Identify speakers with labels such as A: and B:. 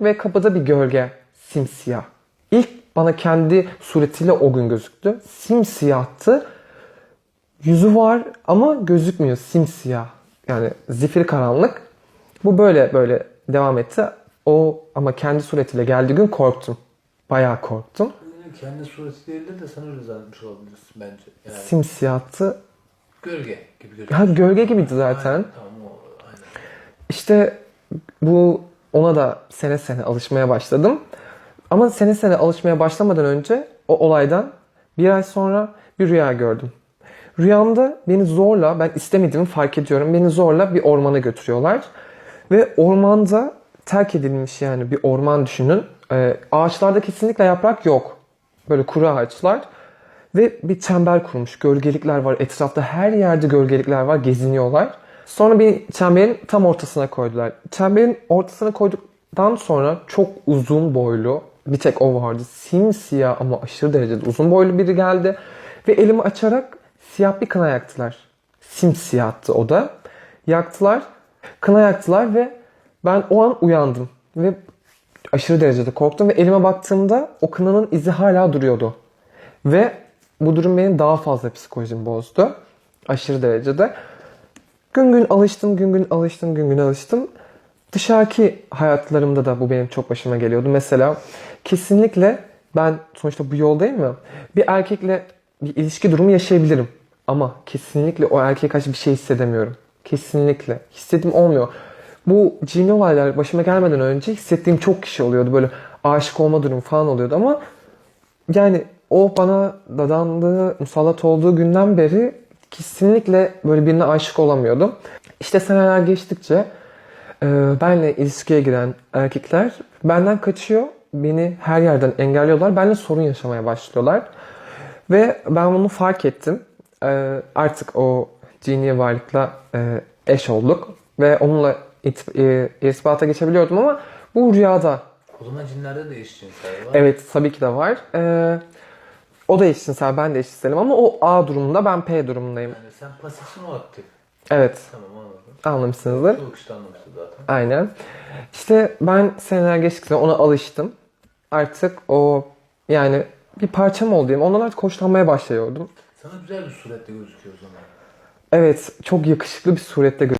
A: ve kapıda bir gölge. Simsiyah. İlk bana kendi suretiyle o gün gözüktü. Simsiyahtı. Yüzü var ama gözükmüyor. Simsiyah. Yani zifiri karanlık. Bu böyle böyle devam etti. O ama kendi suretiyle geldiği gün korktum. Bayağı korktum.
B: Yani kendi sureti değildir de sen öyle zannetmiş olabilirsin bence. Yani
A: Simsiyahtı.
B: gölge gibi gözüküyor.
A: Ha gölge gibiydi zaten.
B: Aynen, tamam o aynen.
A: İşte bu ona da sene sene alışmaya başladım. Ama sene sene alışmaya başlamadan önce o olaydan bir ay sonra bir rüya gördüm. Rüyamda beni zorla, ben istemediğimi fark ediyorum. Beni zorla bir ormana götürüyorlar. Ve ormanda terk edilmiş yani bir orman düşünün. Ee, ağaçlarda kesinlikle yaprak yok. Böyle kuru ağaçlar. Ve bir çember kurmuş. Gölgelikler var. Etrafta her yerde gölgelikler var. Geziniyorlar. Sonra bir çemberin tam ortasına koydular. Çemberin ortasına koyduktan sonra çok uzun boylu bir tek o vardı. Simsiyah ama aşırı derecede uzun boylu biri geldi. Ve elimi açarak siyah bir kına yaktılar. Simsiyahtı o da. Yaktılar. Kına yaktılar ve ben o an uyandım. Ve aşırı derecede korktum ve elime baktığımda o kınanın izi hala duruyordu. Ve bu durum benim daha fazla psikolojimi bozdu. Aşırı derecede. Gün gün alıştım, gün gün alıştım, gün gün alıştım. Dışarıki hayatlarımda da bu benim çok başıma geliyordu. Mesela kesinlikle ben sonuçta bu yoldayım ya. Bir erkekle bir ilişki durumu yaşayabilirim. Ama kesinlikle o erkeğe karşı bir şey hissedemiyorum. Kesinlikle. Hissedim olmuyor. Bu cini olaylar başıma gelmeden önce hissettiğim çok kişi oluyordu. Böyle aşık olma durumu falan oluyordu ama yani o bana dadandığı, musallat olduğu günden beri kesinlikle böyle birine aşık olamıyordum. İşte seneler geçtikçe e, benle ilişkiye giren erkekler benden kaçıyor. Beni her yerden engelliyorlar. Benimle sorun yaşamaya başlıyorlar. Ve ben bunu fark ettim. E, artık o cini varlıkla e, eş olduk. Ve onunla it- e, irtibata geçebiliyordum ama bu rüyada
B: O zaman cinlerde de eşcinsel var.
A: Evet tabii ki de var. Ee, o da eşcinsel, ben de eşcinselim ama o A durumunda, ben P durumundayım.
B: Yani sen pasifsin o aktif.
A: Evet,
B: Tamam anladım.
A: anlamışsınızdır.
B: Çok işte anlamıştı zaten.
A: Aynen. İşte ben seneler geçtikçe ona alıştım. Artık o yani bir parçam oldu diyeyim. Ondan artık hoşlanmaya başlıyordum.
B: Sana güzel bir surette gözüküyor o zaman.
A: Evet, çok yakışıklı bir surette